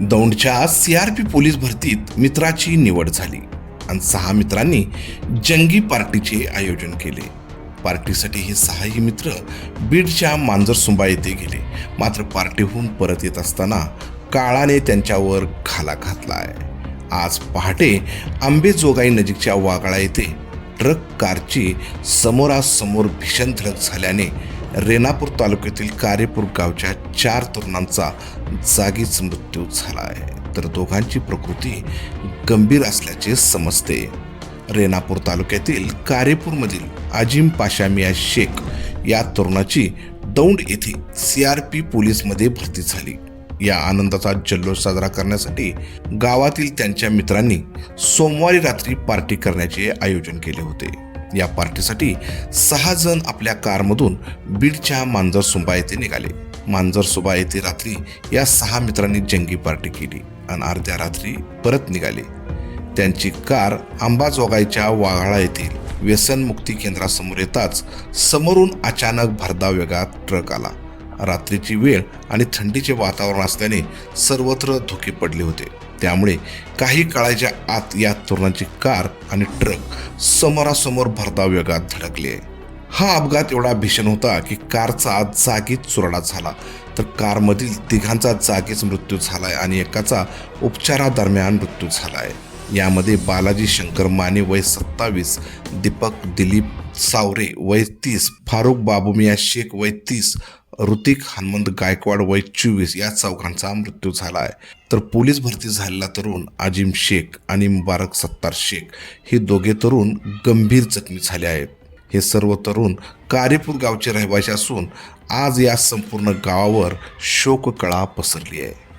दौंडच्या C R P police भरतीत मित्राची निवड झाली आणि सहा मित्रांनी जंगी पार्टीचे आयोजन केले. पार्टीसाठी हे सहाही मित्र बीडच्या मांजरसुंबा येथे गेले. मात्र पार्टीहून परत येत असताना काळाने त्यांच्यावर घाला घातला आहे आज पहाटे आंबेजोगाई नजीकच्या वागळा येथे ट्रक कारची समोरासमोर भीषण धडक झाल्याने रेणापूर तालुक्यातील कारेपूर गावच्या चार तरुणांचा जागीच मृत्यू झाला आहे तर दोघांची प्रकृती गंभीर असल्याचे समजते. रेणापूर तालुक्यातील कारेपूरमधील आजिम पाशा मिया शेख या तरुणाची दौंड येथे सी आर पी पोलीसमध्ये भरती झाली. या आनंदाचा जल्लोष साजरा करण्यासाठी गावातील त्यांच्या मित्रांनी सोमवारी रात्री पार्टी करण्याचे आयोजन केले होते. या पार्टीसाठी सहा जण आपल्या कारमधून बीडच्या मांजरसुंबा येथे निघाले. मांजरसुंबा येथे रात्री या सहा मित्रांनी जंगी पार्टी केली आणि अर्ध्या रात्री परत निघाले. त्यांची कार आंबाजोगाईच्या वाघाळा येथील व्यसनमुक्ती केंद्रासमोर येताच समोरून अचानक भरधाव वेगात ट्रक आला. रात्रीची वेळ आणि थंडीचे वातावरण असल्याने सर्वत्र धुके पडले होते. त्यामुळे काही काळाच्या आत या तरुणाची कार आणि ट्रक समोरासमोर भरधाव वेगात धडकले. हा अपघात एवढा भीषण होता की कारचा जागीच चुरडा झाला. तर कारमधील तिघांचा जागीच मृत्यू झालाय आणि एकाचा उपचारादरम्यान मृत्यू झालाय. यामध्ये बालाजी शंकर माने वय सत्तावीस दीपक दिलीप सावरे वय तीस फारुख बाबुमिया शेख वय तीस ऋतिक हनुमंत गायकवाड वय चोवीस या चौघांचा मृत्यू झाला आहे तर पोलीस भरती झालेला तरुण आजिम शेख आणि मुबारक सत्तार शेख हे दोघे तरुण गंभीर जखमी झाले आहेत. हे सर्व तरुण कारेपूर गावचे रहिवासी असून आज या संपूर्ण गावावर शोककळा पसरली आहे.